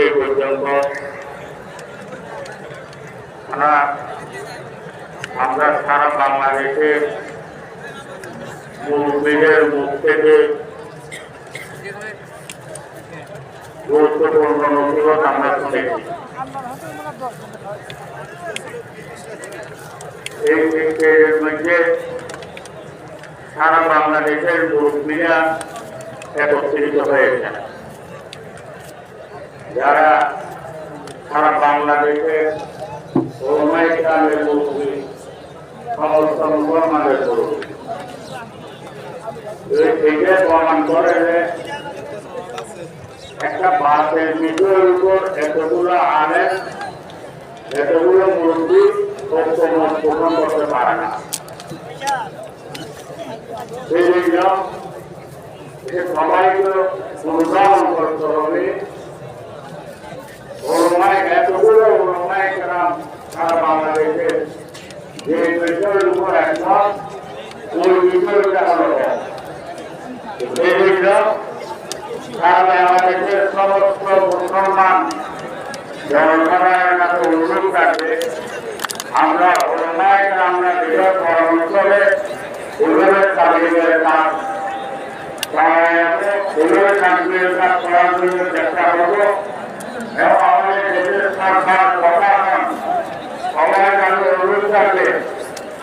এই পর্যন্ত আমরা সারা বাংলাদেশে মুসলিমের মুখ থেকে গুরুত্বপূর্ণ নথিগত আমরা শুনেছি এই ক্ষেত্রের মধ্যে সারা বাংলাদেশের মুসলিমরা একত্রিত হয়েছে। যারা সারা বাংলাদেশের সবাইকে অনুধাবন করতে হবে ওরমায় এতগুলো ওরমায় কেরাম সারা বাংলাদেশে যে বিষয়ের হলো আমরা ওরমায় আমরা বিষয় পরামর্শ করে ওইভাবে তালিমের কাজ ওইভাবে তালিমের জন্য চেষ্টা করব এবং আমাদের দেশের সরকার প্রশাসন সবাই কাছে অনুরোধ রাখবে